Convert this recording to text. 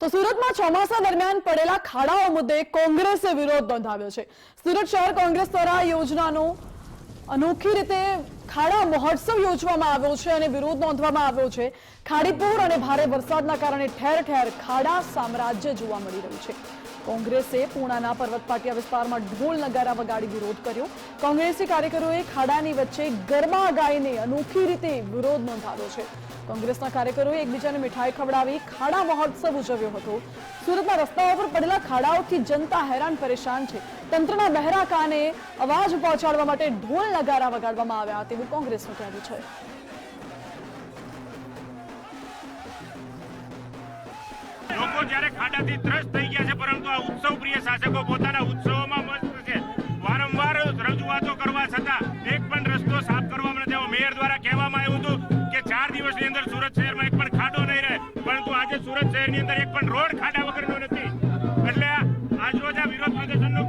તો સુરતમાં ચોમાસા દરમિયાન પડેલા ખાડાઓ મુદ્દે કોંગ્રેસે વિરોધ નોંધાવ્યો છે. સુરત શહેર કોંગ્રેસ દ્વારા યોજનાનો અનોખી રીતે ખાડા મહોત્સવ યોજવામાં આવ્યો છે અને વિરોધ નોંધવામાં આવ્યો છે. ખાડીપુર અને ભારે વરસાદના કારણે ઠેર ઠેર ખાડા સામ્રાજ્ય જોવા મળી રહ્યું છે. કોંગ્રેસે પૂણાના પર્વતપાટિયા વિસ્તારમાં ઢોલ નગારા વગાડી વિરોધ કર્યો. કોંગ્રેસી કાર્યકરોએ ખાડાની વચ્ચે ગરબા ગાઈને અનોખી રીતે વિરોધ નોંધાવ્યો છે. કોંગ્રેસના કાર્યકરોએ એકબીજાને મીઠાઈ ખવડાવી ખાડા મહોત્સવ ઉજવ્યો હતો. સુરતના રસ્તાઓ પર પડેલા ખાડાઓથી જનતા હેરાન પરેશાન છે. તંત્રના બહેરા કાને અવાજ પહોંચાડવા માટે ઢોલ નગારા વગાડવામાં આવ્યા તેવું કોંગ્રેસનું કહેવું છે. લોકો જ્યારે ખાડાથી ત્રસ્ત થઈ ગયા છે, પરંતુ આ ઉત્સવ પ્રિય શાસકો પોતાના ઉત્સવોમાં મસ્ત છે. વારંવાર રજૂઆતો કરવા છતાં એક પણ રસ્તો સાફ કરવામાં નથી આવ્યો મેયર દ્વારા કહેવામાં આવ્યું હતું કે ચાર દિવસની અંદર સુરત શહેરમાં એક પણ ખાડો નહીં રહે, પરંતુ આજે સુરત શહેરની અંદર એક પણ રોડ ખાડા વગરનો નથી. એટલે આજરોજ આ વિરોધ પ્રદર્શનનો